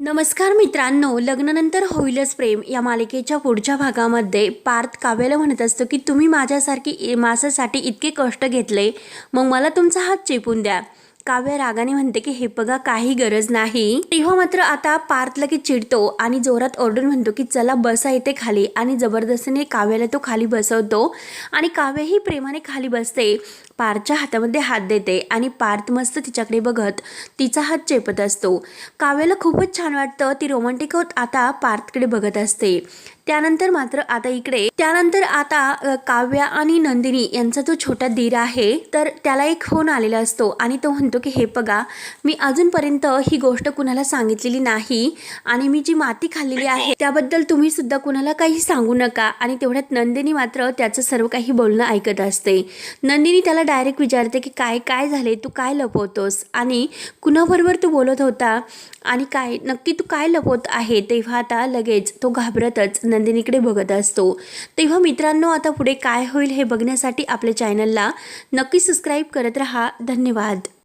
नमस्कार मित्रांनो लग्नानंतर होईलच प्रेम या मालिकेच्या पुढच्या भागामध्ये पार्थ काव्याला म्हणत असतो की तुम्ही माझ्यासारखी माझ्यासाठी इतके कष्ट घेतले मग मला तुमचा हात चेपून द्या. काव्य रागाने म्हणते की हे बघा काही गरज नाही. तेव्हा मात्र आता पार्थ लगेच चिडतो आणि जोरात ओरडून म्हणतो की चला बसा इथे खाली. आणि जबरदस्तीने काव्याला तो खाली बसवतो आणि काव्यही प्रेमाने खाली बसते. पार्थच्या हातामध्ये हात देते आणि पार्थ मस्त तिच्याकडे बघत तिचा हात चेपत असतो. काव्याला खूपच छान वाटतं ती रोमॅन्टिक होत आता पार्थकडे बघत असते. त्यानंतर मात्र आता इकडे त्यानंतर आता काव्या आणि नंदिनी यांचा जो छोटा दीर आहे तर त्याला एक फोन आलेला असतो आणि तो म्हणतो की हे बघा मी अजूनपर्यंत ही गोष्ट कुणाला सांगितलेली नाही आणि मी जी माती खाल्लेली आहे त्याबद्दल तुम्ही सुद्धा कुणाला काही सांगू नका. आणि तेवढ्यात नंदिनी मात्र त्याचं सर्व काही बोलणं ऐकत असते. नंदिनी त्याला डायरेक्ट विचारते की काय काय झाले तू काय लपवतोस? आणि कुणाबरोबर तू बोलत होता? आणि काय नक्की तू काय लपवत आहे? तेव्हा आता लगेच तो घाबरतच नंदिनीकडे बघत असतो. तेव्हा मित्रांनो आता पुढे काय होईल हे बघण्यासाठी आपल्या चॅनलला नक्की सबस्क्राईब करत रहा. धन्यवाद.